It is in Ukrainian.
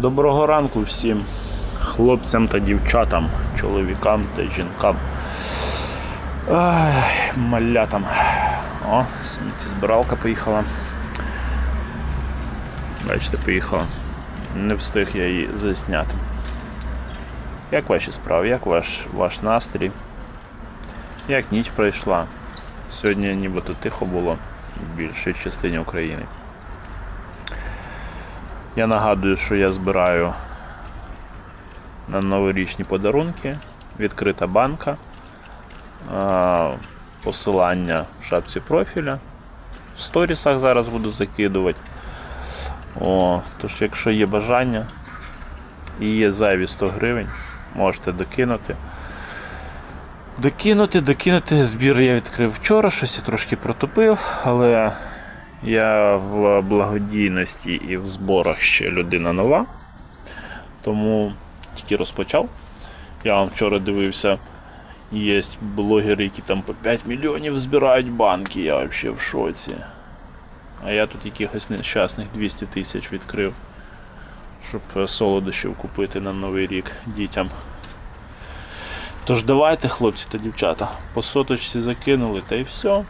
Доброго ранку всім хлопцям та дівчатам, чоловікам та жінкам. Ай, малятам. О, сміттєзбиралка поїхала. Бачите, поїхала. Не встиг я її засняти. Як ваші справи? Як ваш, ваш настрій? Як ніч пройшла? Сьогодні нібито тихо було в більшій частині України. Я нагадую, що я збираю на новорічні подарунки. Відкрита банка. Посилання в шапці профіля. В сторісах зараз буду закидувати. О, тож, якщо є бажання і є зайві 100 гривень, можете докинути. Докинути, докинути. Збір я відкрив вчора, щось я трошки протупив, але я в благодійності і в зборах ще людина нова. Тому тільки розпочав. Я вам вчора дивився, є блогери, які там по 5 мільйонів збирають банки, я взагалі в шоці. А я тут якихось нещасних 200 тисяч відкрив, щоб е, солодощів купити на Новий рік дітям. Тож давайте, хлопці та дівчата, по соточці закинули, та й все.